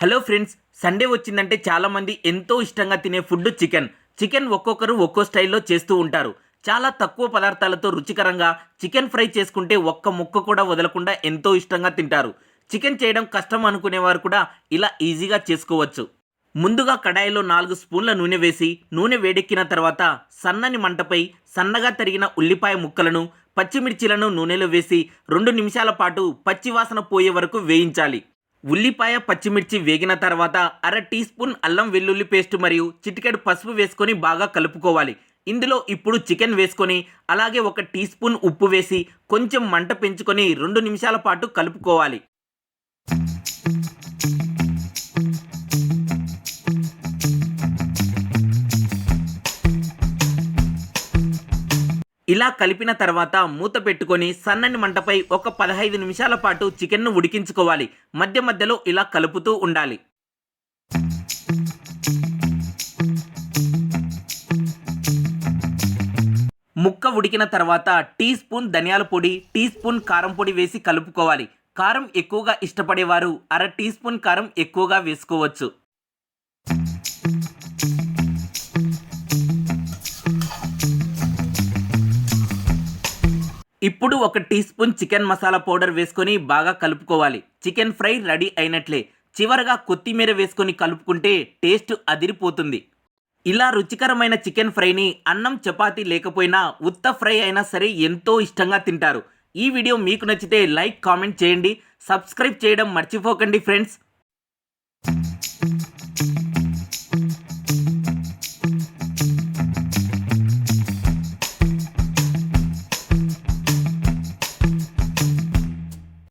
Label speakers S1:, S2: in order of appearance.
S1: Hello friends Sunday వచ్చిందంటే చాలామంది ఎంతో ఇష్టంగా తినే ఫుడ్ చికెన్. చికెన్ ఒక్కొక్కరు ఒక్కో స్టైల్లో చేస్తూ ఉంటారు. చాలా తక్కువ పదార్థాలతో రుచికరంగా చికెన్ ఫ్రై చేసుకుంటే ఒక్క ముక్క కూడా వదలకుండా ఎంతో ఇష్టంగా తింటారు. చికెన్ చేయడం కష్టం అనుకునేవారు కూడా ఇలా ఈజీగా చేసుకోవచ్చు. ముందుగా కడాయిలో నాలుగు స్పూన్ల నూనె వేసి నూనె వేడెక్కిన తర్వాత సన్నని మంటపై సన్నగా తరిగిన ఉల్లిపాయ ముక్కలను పచ్చిమిర్చిలను నూనెలో వేసి రెండు నిమిషాల పాటు పచ్చివాసన పోయే వరకు వేయించాలి. ఉల్లిపాయ పచ్చిమిర్చి వేగిన తర్వాత అర టీ స్పూన్ అల్లం వెల్లుల్లి పేస్ట్ మరియు చిటికెడు పసుపు వేసుకొని బాగా కలుపుకోవాలి. ఇందులో ఇప్పుడు చికెన్ వేసుకొని అలాగే ఒక టీ స్పూన్ ఉప్పు వేసి కొంచెం మంట పెంచుకొని రెండు నిమిషాల పాటు కలుపుకోవాలి. ఇలా కలిపిన తర్వాత మూత పెట్టుకొని సన్నని మంటపై ఒక పదహైదు నిమిషాల పాటు చికెన్ను ఉడికించుకోవాలి. మధ్య మధ్యలో ఇలా కలుపుతూ ఉండాలి. ముక్క ఉడికిన తర్వాత టీ స్పూన్ ధనియాల పొడి టీ స్పూన్ కారం పొడి వేసి కలుపుకోవాలి. కారం ఎక్కువగా ఇష్టపడేవారు అర టీ స్పూన్ కారం ఎక్కువగా వేసుకోవచ్చు. ఇప్పుడు ఒక teaspoon chicken masala powder వేసుకొని బాగా కలుపుకోవాలి. చికెన్ ఫ్రై రెడీ అయినట్లే. చివరగా కొత్తిమీర వేసుకొని కలుపుకుంటే టేస్ట్ అదిరిపోతుంది. ఇలా రుచికరమైన చికెన్ ఫ్రైని అన్నం చపాతి లేకపోయినా ఉత్త ఫ్రై అయినా సరే ఎంతో ఇష్టంగా తింటారు. ఈ వీడియో మీకు నచ్చితే లైక్ కామెంట్ చేయండి. సబ్స్క్రైబ్ చేయడం మర్చిపోకండి ఫ్రెండ్స్.